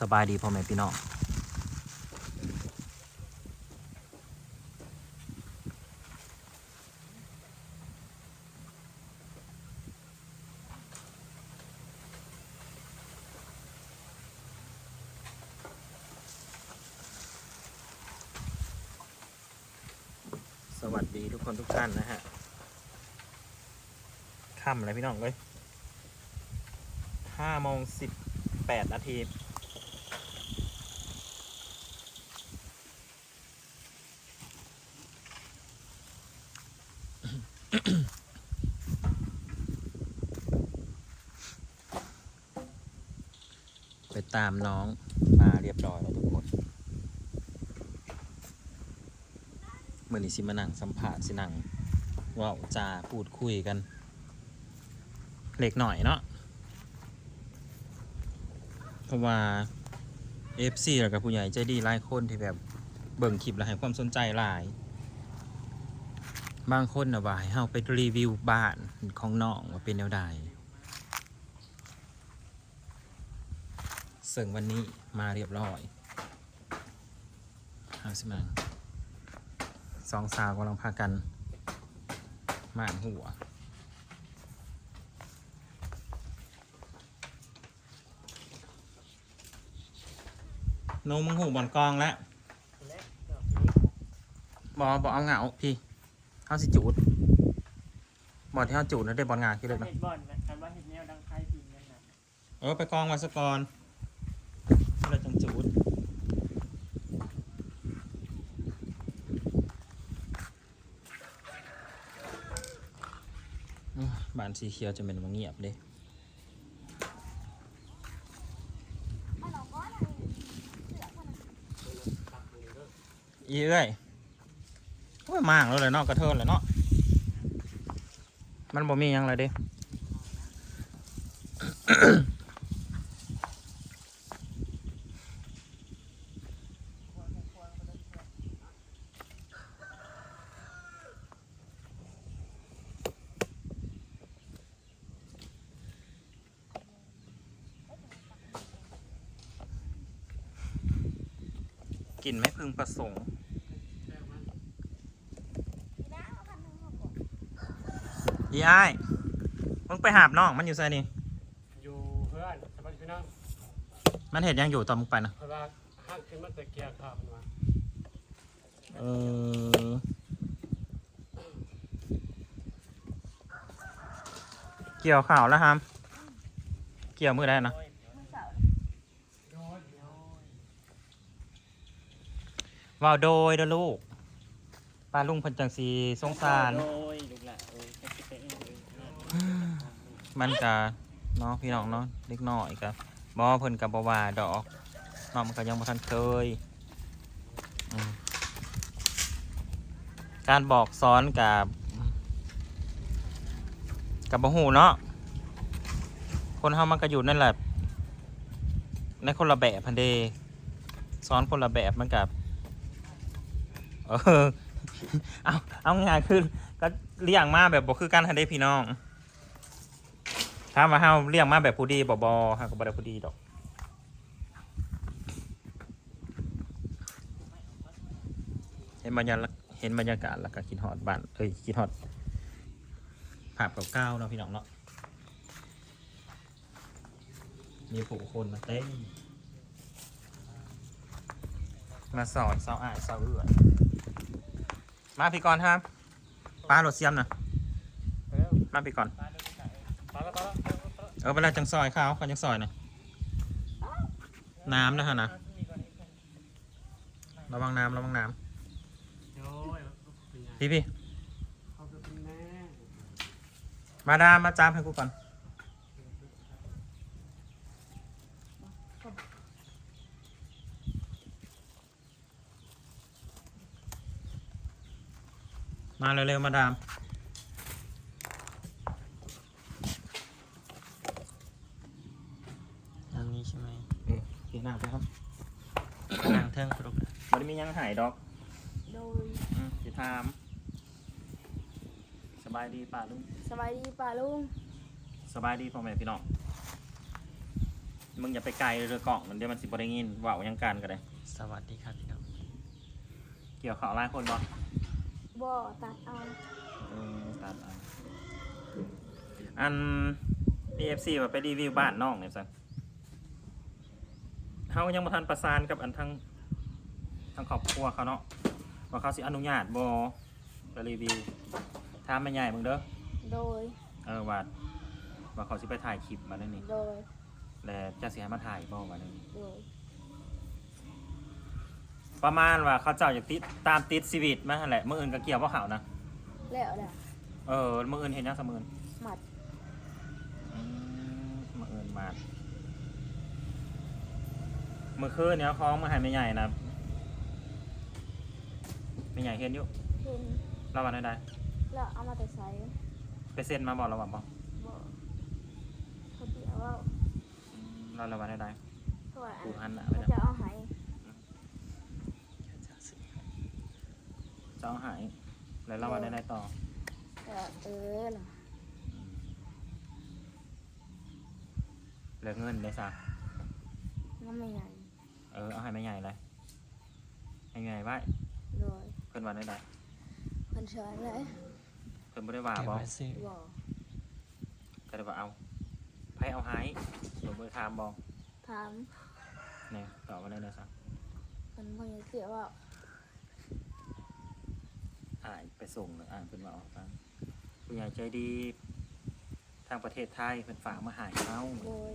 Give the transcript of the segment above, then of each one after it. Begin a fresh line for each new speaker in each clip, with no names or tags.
สบายดีพ่อแม่พี่น้องสวัสดีทุกคนทุกท่านนะฮะค่ำแล้วพี่น้องเลยห้าโมงสิบแปดนาที ไปตามน้องมาเรียบร้อยแล้วทุกคนเมื่อนี้สิมานั่งสัมผัสสินั่งเว่าจาพูดคุยกัน เล็กหน่อยเนาะเพราะว่า FC แล้วกับผู้ใหญ่ใจดีหลายคนที่แบบเบิ่งคลิปแล้วให้ความสนใจหลาย บางคนนะว่าให้เฮาไปรีวิวบ้านของน้องว่าเป็นแนวใดซึ่งวันนี้มาเรียบร้อยเอาสิมาสองสาวกำลังพากันหมานหัวโนมึงหูบอลกองแล้วบอบอเอาเหงาพี่ เอาสิจูดบอลที่เอาจูดนะได้บอลงานขึ้นเลยเนาะ
เห็ดบอลนะคันว่าเห็ดแนวดังไทยปีนั่นนะ
เออไปกองไว้สกอนเราจังจูดโอ้ยบ้านสีเขียวจะเป็นมังเงียบเด้อีเอ้ยโอ้ย มางแล้วเลยเนาะกระเทินเลยเนาะมันบ่มียังเลยเด้กลิ่นไม่พึงประสงค์ อีอ้ายมึงไปหาบน้องมันอยู่ไสนี่
อยู่เพื่อนสบายพี่น้อง
มันเห็นยังอยู่ตอนมึงไปนะ
เพราะว่าห้างขึ้นมาตะเกียบครับมา
เออเกี่ยวข่าวแล้วครับเกี่ยวมือได้นะว่าวโดยเด้อลูกปลาลุงเพันจังสีสงสาร
โอ้ยลูกหละโอ้ยแค่คิดไปเองเลย
มันกะเนาะพี่น้องเนาะเล็กน้อยกะบบอเพิ่นกับบว่าดอกเน้องมันก็ยังบ่ทันเคยการบอกสอนกับกับบ่ฮู้เนาะคนเฮามันก็อยู่นั่นแหละในคนละแบบพันเดสอนคนละแบบมันกับเออเอาเอาง่ายๆคือก็เลี้ยงมาแบบบ่คือกันทันเดพี่น้อง ถ้ามาเฮาเรียกมาแบบผู้ดีบ่บ่ฮะก็บ่ได้ผู้ดีดอกเห็นบรรยากาศเห็นบรรยากาศแล้วก็คิดฮอดบ้านเอ้ยคิดฮอดภาพเก่าๆเนาะพี่น้องเนาะมีผู้คนมาเต้น มาสอนเสาอ้ายเสาเอื้อมาพี่กรณ์ครับป้าโรถเสียมนะมาพี่กรณ์
ปลาแล้วปลาแล้วปลาแล้ว
เออเวลาจังซอยเขาเขาจังซอยหน่อยน้ำนะฮะนะระวังน้ำระวังน้
โอ้ยำ
พี่พี่
เขาเป็นแม่
มาดามมาจามให้กูก่อนมาเร็วๆมาดาม
ทางนี้ใช่ไหม
เออกินน้ำไปครับ
นางเทิงกระดูก
มันมียังหายดอก
โดย
อืมสิถาม สบายดีป่าลุง
สบายดีป่าลุง
สบายดีพ่อแม่พี่น้อง มึงอย่าไปไกลเรือกล่องมันเดี๋ยวมันสิบ่ได้ยินเว่าหยังกันก็ได้
สวัสดีครับพี่น้อง
เกี่ยวข่าวหลายคนบ่
บ่ตัดเอา
เออตัดเอาอัน EFC ว่าไปรีวิวบ้านน้องเนี่ยสัน เฮายังบ่ทันประสานกับอันทั้งทั้งครอบครัวเขาเนาะว่าเขาสิอนุญาตบ่ไปรีวิวถามแม่ใหญ่มึงเด้อ
โดย
เออว่าว่าเขาสิไปถ่ายคลิปมาแล้วนี่
โดย
แล้วจะสิให้มาถ่ายบ่ว่าแล้วนี่
โดย
ประมาณว่าเขาเจ้าอยากติดตามติดชีวิตมาหั่นแหละมื้ออื่นก็เกี่ยวบ่เขานะ
แล้วแหละ
เออมื้ออื่นเห็นยังซะมื้ออื่น
หมัด
อืมมื้ออื่นมา มื้อคืนเนี่ยของมาให้แม่ใหญ่นะแม่ใหญ่เห็นอยู่
เห็น
เราว่าได้ได้
แล้วเอามาแต่ใส่
ไปเซ็นมาบ่เราว่าบ่
บ่เขาเดียวว่า
อืมเราเราว่าได้ได้
เพราะว่าอั
กู
น
หันหน้าไป
เขา
นะ
จะเอาให้
จะซื้อ
จะเอาหายแล้วเราว่าได้ได้ต่อ
แต่เออล่ะ
เหลือเงินได้ซะ
มันไม่ใหญ่
เออเอาให้แม่ใหญ่เลยให้แม่ใหญ่ไว้
โดย
เพิ่นว่าได้ได้
เพิ่นเชิญเลย
เพิ่นบ่ได้ว่า
เก็บ
บ่
ไว้ซื้อ
บ่
ก็เลยว่าเอาไผเอาหายเดี๋ยวบ่ได้ถามบ่
ถาม
เนี่ยตอบมาได้เลยซะ
เพิ่นบ่อยากเสียว่า
อ่านไปส่งเลยอ่านเป็นว่าออกฟังผู้ใหญ่ใจดี ทางประเทศไทยเป็นฝากมาใหายเขา
โดย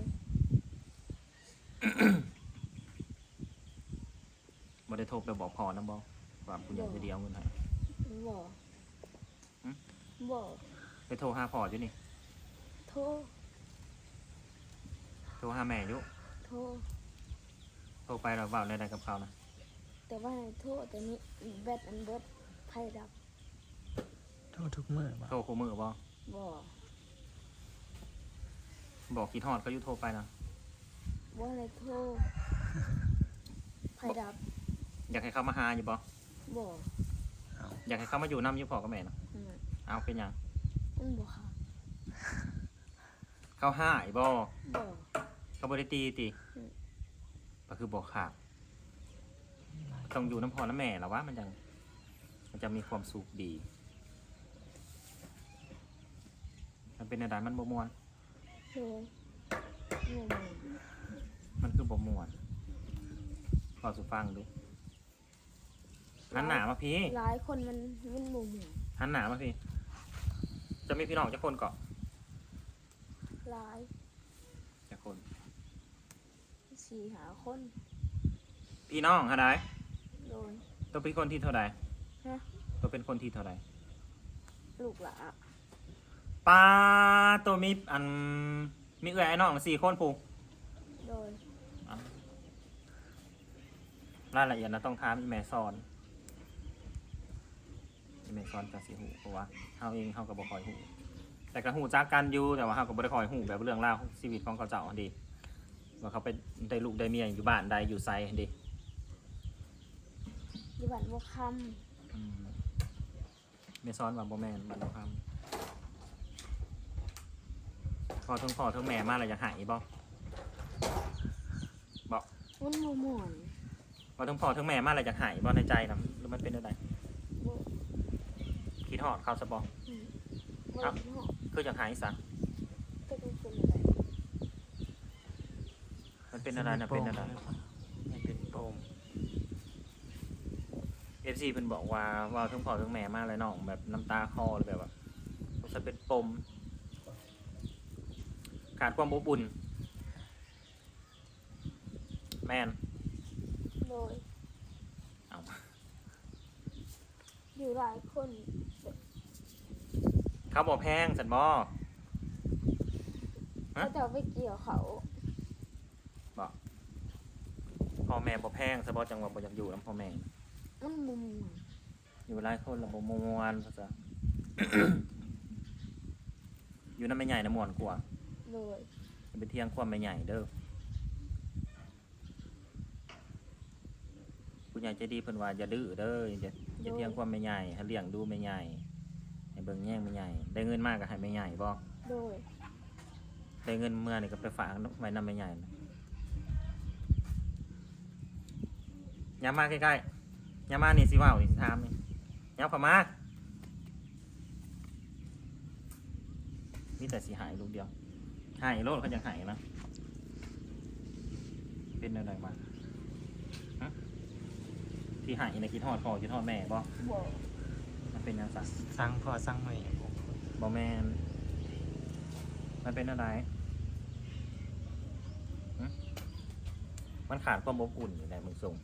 บ่ได้โทรไปบอกพอนะบอกว่าผู้ใหญ่ใจดีเอาเงินให้
บ่
หึ
บ่
ไปโทรหาพ่ออยู่นี่
โทร
โทรหาแม่อยู่
โทร
โทรไปเราเว้าได้ๆกับเขานะ
แต่ว่าให้โทรแต่นี้แบตอันเบิดไผดับ
โทษทุกมื้อบ่
โทรคู่มือบ่
บ่
บอกกี่ทอดก็อยู่โทรไปนะ
บ่ให้โทรไผดับ
อยากให้เขามาหาอยู่บ่
บ่
เอา
อยากให้เขามาอยู่น้ำอยู่พ่อกับแม่นะ
อืม
เอาเป็นหยัง
มันบ่ค่ะ
เขาหายบ่
บ่
เขาบ่ได้ตีติ
อืม
ก็คือบอกขาดต้องอยู่น้ำพอน้ำแม่แล้วว่ามันจังมันจะมีความสุขดี มันเป็นอะไรมันบ่มวน
โดยนี่น
มันคือบ่มวนพอสุฟังดู หันหนามาพี่
หลายคนมันมันหมู่หมู่
หันหนามาพี่ จะมีพี่น้องจะคนเกาะ
หลาย
จะคน
สี่หาคน
พี่น้องฮะได้
โดย
ตัวเป็นคนที่เท่าใด
ฮะ
ตัวเป็นคนที่เท่าใด
ลูกหลา
ป้าตัวมีอันมีเอื้อยไอ้น้องสี่คนผูก
โดย
รายละเอียดนะต้องถามอีแม่ซอนอี แม่ซอนจากสีหูเพราะว่าเฮาเองเฮาก็บ่คอยหูแต่ก็หูจักกันอยู่แต่ว่าเฮาก็บ่ได้คอยหูแบบเรื่องราวชีวิตของเขาเจ้าหั้นดีว่าเขาไปได้ลูกได้เมียอยู่บ้านใดอยู่ไสหั้นดี
ยี่บันบวค
อืมแม่ซอนว่าบ่แม่นบัดคำพอทั้งพ่อทั้งแม่มาแล้วอยากหายบ่ำ
มันหมู่หมวน
พอทั้งพ่อทั้งแม่มาแล้วอยากหายบ่ในใจนํหรือมันเป็นอะไร
บ
คิดฮอดเขาซะบ่
อืมบ
ครับ
หอก
คืออยากหายซะ
ก็ต้องเป็นอะไร
มันเป็นอะไรนะเป็นอะไร
ไม่เป็นโปม
เอฟซีเพิ่นบอกว่าเว่าทั้งพ่อทั้งแม่มากเลยน้องแบบน้ำตาคลอเลยแบบว่าสงสัยเป็นปม ขาดความอบอุ่นแม่น
โดย
เอา
อยู่หลายคน
เขาบอกแพงสันบอฮะ
เขาจะเอาไปเกี่ยวเขา
พ่อแม่บอกแพงสันบอจังหวะบอยากอยู่น้ำพ่อแม่
มันหมู่หมวน
อยู่หลายคนและบมวนภาษา อยู่น้ำไม่ใหญ่นะมวนกว่า
โดย
อย่าไปเที่ยงความไม่ใหญ่เด้อผู้ใหญ่ใจดีเพิ่นว่าอย่าดื้อเด้ออย่าอย่าเที่ยงความไม่ใหญ่ให้เลี้ยงดูไม่ใหญ่ให้ เบิ่งแย่งไม่ใหญ่ ได้เงินมากกับให้ไม่ใหญ่บ่
โดย
ได้เงินเมื่อนี่ก็ไปฝากไว้นำไม่ใหญ่นะยามาใกล้ๆยามานี่สิว่าวนี่สิถามนี่ยามเขามามีแต่สีหายลูกเดียว หายโลดเขายังหายนะ เป็นอะไรมาที่หายในะคิดทอดคอกิ่ทอดแม่บ่
บ่
เป็นยังไง
สั่งพ่อสั่งแม่
บอแมนมันเป็นอะไรหึมันขาดความอบอุ่นอยู่ในมึงส่ง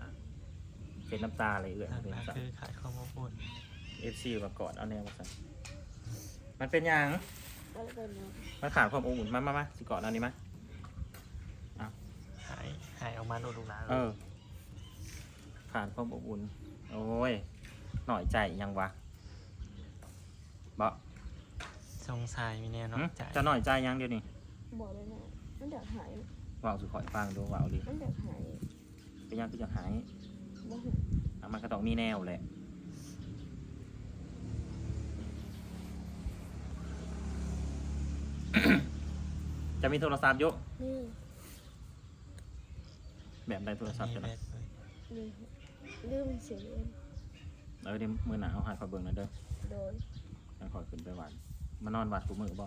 อะเป็นน้ำตาอะไรเอื่อย
ทาง
เป็น
นั้น
สัต
คือขายข้าวโพด
เอฟซีมากอดเอาแนวมาสั่นมันเป็นหยัง
แล้วเป็นยัง
มันขาดความอบอุ่นมามามาสิกอดเอานี้มา
หายหายออกมาโดนลูกหลาน
เออ ขาดความอบอุ่น โอ้ย หน่อยใจยังวะบะ
สงสัยมีแนว
หึ
เนาะจ่าย
จะหน่อยใจยังเดียวนี่
บอกเลยนะมันอยากหาย
ว่าวสุขอยฟังดูว่าวดิ
มันอยากหาย
เป็นยังคือจะหาย
บอก
อะมันก็ต้องมีแนวแหละจะมีโทรศัพท์อยุ
นี่
แบบใดโทรศัพท์
มี
จะ
แบ
นะ
ตเลย
ลืมลืมเสียง
เออเดี๋ยวมือหนาเอาหายคอยเบิ่งหนะเด้อ
โดย
ยังคอยขึ้นไปวัดมานอนวัดกูมือบ่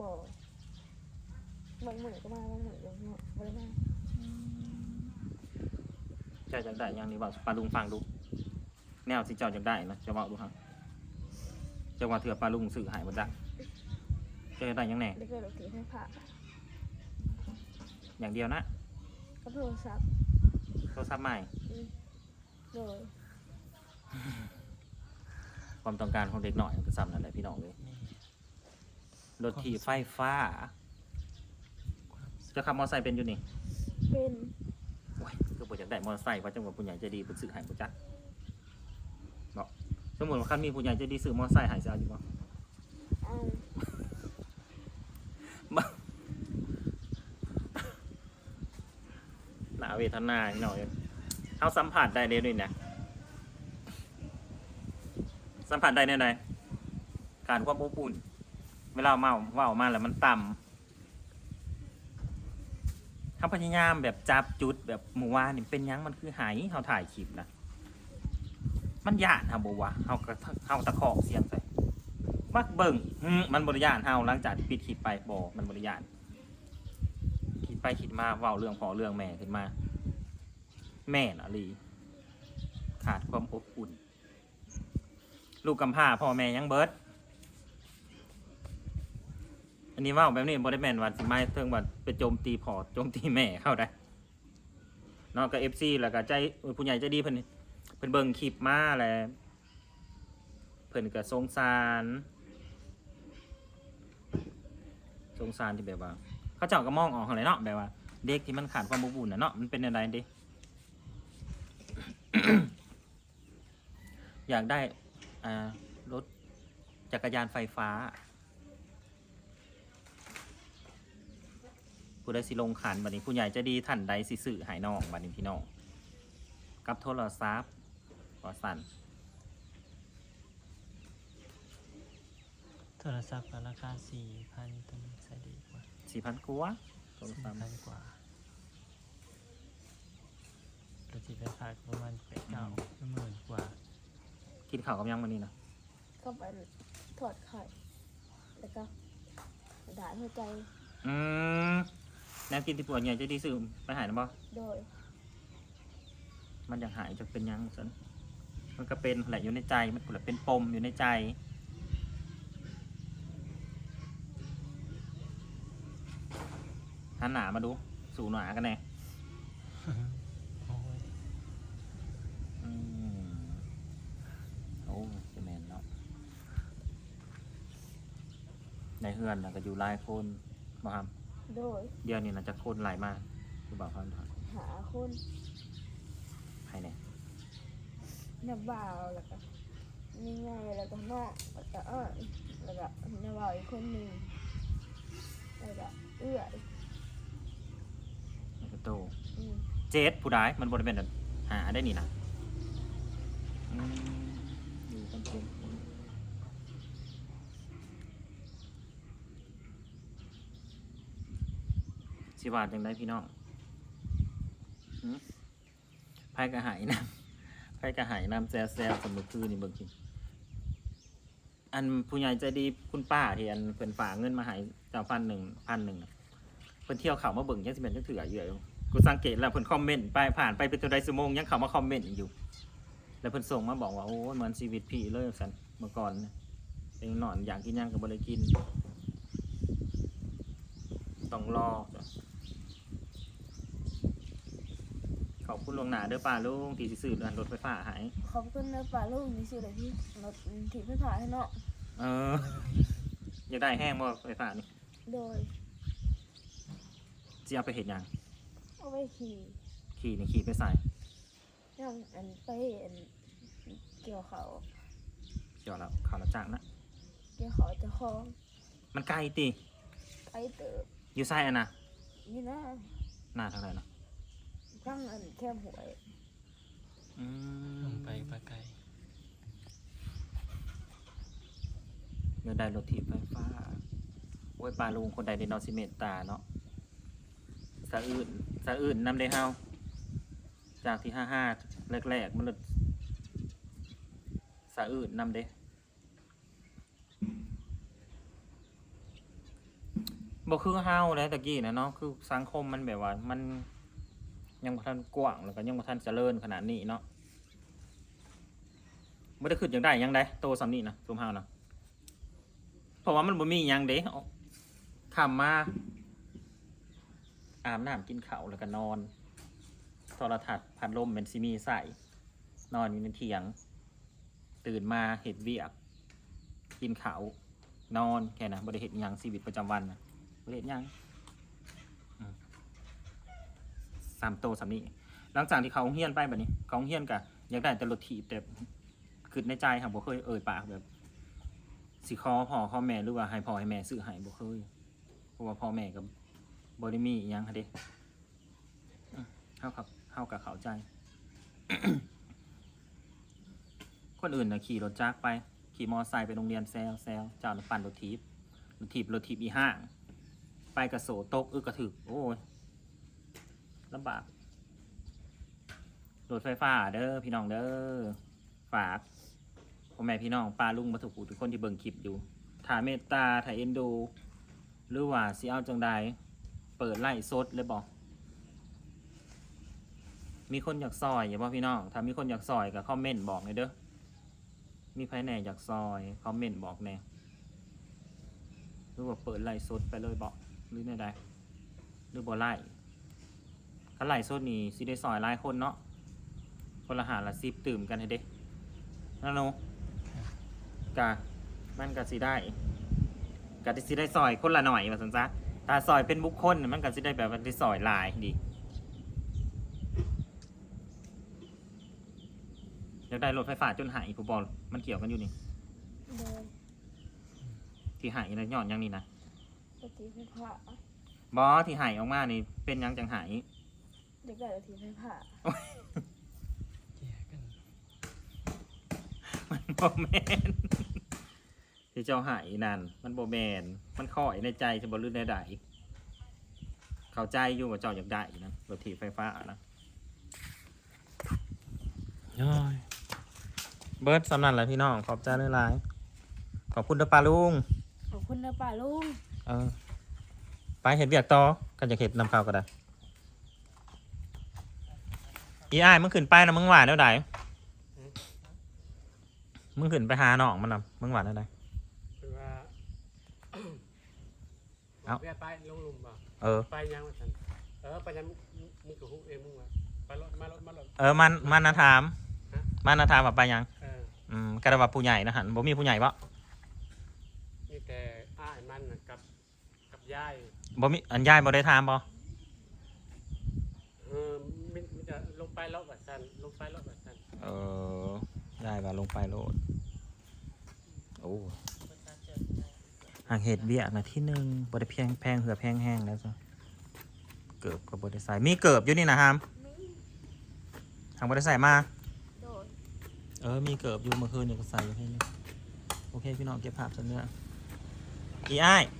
บอกบางเหมือนก็มาบางเหมือนก็มาบางเหมือน
เจ้าอยากได้ยังนี่ว่าปลาลุงฟังดู แนวที่เจ้าอยากได้นะจะบอกดูฮะเจ้าว่าเถื่อปลาลุงสื่อหายหมดละเจ้าอยากได้ยังแน่
ได้เกิดหลักฐานให้ผ่า
อย่างเดียวนะ
ก็โทรศัพท์
โทรศัพท์ใหม่
โดย
ความต้องการของเด็กหน่อยก็ซ้ำนั่นแหละพี่น้องเลย
นี่
รถขี่ไฟฟ้า จะขับมอเตอร์ไซค์เป็นอยู่นี่
เป็น
โอ้ยคือบ่อยากได้มอเตอร์ไซค์เพราะจังหวัดผู้ใหญ่ใจดีเป็นสื่อใหายผู้จักบอกสมมติว่าคันมีผู้ใหญ่ใจดีซื้อมอเตอร์ไซค์ใหายจะเอาอยู่บ่
เอา
บ่หนาเวทนาพี่น้องเอ้ยเขาสัมผัสได้เด้ด้วยนะ สัมผัสได้เนี่ยไหนการควบอบอุ่นเวลาเมาเว่าออกมาแล้วมันต่ำเขาพยายามแบบจับจุดแบบหมู่ว่านี่เป็นยังมันคือหายเขาถ่ายคลิปนะมันยานเฮาบ่วเฮากระเฮาตะคอกเสียงใส่มักเบิ่งมันบริยานเฮาหลังจากที่ปิดคลิปไปบ่มันบริยานคิดไปคิดมาเว้าเรื่องพอเรื่องแม่ขึ้นมา แม่น่ะลีขาดความอบอุ่น ลูกกำพร้าพ่อแม่ยังเบิด อันนี้ว่าแบบนี้บริแมนว่าสิไม่เทิงว่าไปโจมตีพอโจมตีแม่เข้าได้เนอกกับเอฟซีแล้วก็ใจผู้ใหญ่ใจดีเพิ่นเพิ่นเบิ่งคลิปมาแหละเพิ่นก็สงสารสงสารที่แบบว่า เขาเจ้าก็มองออกอะไรเนาะแบบว่า เด็กที่มันขาดความอบอุ่นนะเนาะมันเป็นอะไรด็อยากได้ รถจักรยานไฟฟ้า ผู้ใดสิลงขันบัดนี้ผู้ใหญ่จะดีท่านใดสิสื่อหายน้องบัดนี้พี่น้องกับโทรศัพท์ก็สั่น
โทรศัพท์ก็ราคาสี่พันตัวนี้ใส่ดีกว่า
สี่พันกว่าโทร
สี่
ศัพท์
พันกว่าเราจะไปขายประมาณแปดเก้าหมื่นกว่า
กินข้าวกับยังวันนี้นะ
ก็ไปถอดไข่แล้วก็ด่าหัวใจ
อืมแนวกินที่ปวดใหญ่จะดีสื่อไปหายนะบ่
โดย
มันอยากหายจะเป็นหยังสันมันก็เป็นแหละอยู่ในใจมันก็แหละเป็นปมอยู่ในใจ หันหนามาดู สู่หนากันแน่
โอ้ย
อืมโอ้เจะแมนเนาะใน เฮือนนะก็อยู่หลายคนบ่ครับ
โดย
เดี๋ยวนี้น่าจะคนหลายมากคือบอกเขาถาม
หาคน
ใครเนี่ย
น้าบ่าวแล้วก็นี่ไงแล้วก็นอกแล้วก็เออแล้วก็น้าบ่าวอีกคนหนึ่งแล้วก็เอื้อย
มันก็โต
อืม
เจดผู้ร้ายมันบริเป็นแบบหาได้นี่นะอืมอยู่กันเป็น สิว่าจังได้พี่น้องหืมพ่กระหายน้ำไพ่กระหายน้ำแซ่แซ่สมุคือนี่เบิ่งกิอันผู้ใหญ่ใจดีคุณป้าที่อันเพิ่นฝากเงินมาห้เจ้าพันหนึ่งพันหนึ่งเพิ่นเที่ยวเขามาเบิ่งยังสิเป็นจังถืออยู่อยู่กูสังเกตแล้วเพิ่นคอมเมนต์ไปผ่านไปเป็นตัวใดสมงยังเขามาคอมเมนต์อยู่ แล้วเพิ่นส่งมาบอกว่าโอ้เหมือนชีวิตพี่เลยสันเมื่อก่อนเองนอนอยากกินหยังก็บ่ได้กินต้องรอจ้ะ ขอบคุณลวงหนาเด้อป้าลุงที่สิซื้อเรือนรถไฟฟ้าให้
ขอบคุณนะป่าลูกมีชื่ออะไรที่รถถีบไฟฟ้าให้เนาะ
เอออยากได้แห้งบ่ไฟฟ้านี่
โดย
สิเอาไปเห็ดหยัง
เอาไปขี่
ขี่นี่ขี่ไปใส่
ยังอันไปอันเกี่ยวเขา
เกี่ยวแล้วข่าวรับจ้างนะ
เกี่ยวเขาเจะคล้าของ
มันไกลติ
ไอเติบ
อยู่ไส้อันน่ะ
นี่นะ
หน้าเท่าไหร่เนาะ
ตั้งอันแค่หวย
อืม
ลงไปปลาไก่
อยากได้รถถีบไฟฟ้าโอ้ยป้าลุงคนใดในนอสิเมตตาเนาะสะอื่นสะอื่นนำได้เฮาจากที่ห้าห้าแรกๆมันเลยสะอื่นนำเด้บ่คือเฮาเลยตะกี้นะเนาะคือสังคมมันแบบว่ามัน ยังบ่ทันกว้างแล้วก็ยังบ่ทันเจริญขนาดนี้เนาะบ่ได้ขึ้นอย่างได้ยังได้โตสำนี้นะซุมเฮานะเพราะว่ามันบ่มีหยังเด้เอาคำมาอาบน้ำกินข้าวแล้วก็นอนโทรทัศน์พัดลมเป็นซิมีใส่นอนอยู่ในเถียง ตื่นมาเฮ็ดเวียก กินข้าวนอนแค่นั้นบ่ได้เฮ็ดยังชีวิตประจำวันนะบ่ได้เฮ็ดยัง สามโตสามนี้ หลังจากที่เขาเฮี้ยนไปแบบนี้ เขาเฮี้ยนกะอยากได้แต่รถถีบแต่คือในใจค่ะบ่เคยเอ่ยปากแบบสิขอพ่อขอแม่หรือว่าให้พ่อให้แม่ซื้อให้บ่เคยเพราะว่าพ่อแม่กับบ่ได้มีอิหยังค่ะเด้อืมเฮากับเฮากับเขาใจ คนอื่นน่ะขี่รถจักรไป ขี่มอไซค์ไปโรงเรียนแซวแซวเจ้าน่ะปั่นรถถีบรถถีบรถถีบอีห้าง ไปกระโสตกอึกกระถึก โอ้ย ลำบากรถไฟฟ้าเด้อพี่น้องเด้อฝากพ่อแม่พี่น้องปลาลุงมาถูกทุกคนที่เบิ่งคลิปอยู่ถ่ายเมตตาถ่ายเอ็นดู หรือว่าสิเอาจังใดเปิดไล่สดเลยบอกมีคนอยากซอยอย่าบอกพี่น้องถ้ามีคนอยากซอยก็คอมเมนต์บอกเลยเด้อมีใครแหน่อยากซอยคอมเมนต์บอกแน่หรือว่าเปิดไล่สดไปเลยบอกหรือในใดหรือบ่ไล่ ถ้าไหลโซนนี้สิได้ซอยหลายคนเนาะคนละหาละสิบตื่มกันให้เด้นาโนกะมันก็สิได้กะสิได้ซอยคนละหน่อยว่าสันซะถ้าซอยเป็นบุคคลน่ะมันก็สิได้แบบว่าได้ซอยหลายดีอยากได้รถไฟฟ้าจนหายผู้บอลมันเกี่ยวกันอยู่นี่
โดย
ที่หายนะย้อนหยังนี่นะ
รถถีบไฟฟ้า
บอที่หายออกมานี่เป็นหยังจังหาย
เด็กได้รถถีบไฟฟ้า
แยกกัน
มันโบแมนที่เจ้าหายนั่น มันโบแมนมันคอยในใจจะบลื่นในใดเข้าใจอยู่ว่าเจ้าอยากได้นะรถถีบไฟฟ้านะ
ย่อย
เบิร์ดสำนันแหละพี่น้อง ขอบใจหลายๆขอบคุณเด้อปลาลุง
ขอบคุณนะป่าลุง
เออ ไปเห็ดเบียกต่อกันจะเห็ดนำข้าวก็ได้ อีอ้ายมึงขึ้นไปนะมึงหวานเท่าไหร่มึงขึ้นไปหาหนองมันนะมึงหวานเท่าไหร่
คือว่า
เอ้า
แม่ไปลงหลุมบ่
เออ
ไปยังว่าซั่นเออไปยังมึงกับฮู้เองมึงว่าไปรถมารถมารถ
เออมันมันนะถาม
ฮะ
มันนะถามว่าไปยัง
เออ
อืมกระว่าผู้ใหญ่นะหันบ่มีผู้ใหญ่ปะ
มีแต่อ้ายมันน่ะกับกับยาย
บ่มีอันยายบ่ได้ถามบ่
เออมันมันจะลงไปรถว่าซั่นลงไปรถว่าซั่น
เออยายว่าลงไปโลด โอ้หากเห็ดเบี้ยนะที่หนึ่งบ่ได้เพียงแพงเหือแพงแห้งแล้วจ้ะเกิบก็บ่ได้ใส่มีเกิบอยู่นี่นะฮาม
นี่
ทางบ่ได้ใส่มา
โดย
เออ มีเกิบอยู่เมื่อคืนนี่ก็ใส่อยู่ให้นี่โอเค พี่น้องเก็บภาพซะเนื้ออีอ้าย
ฮ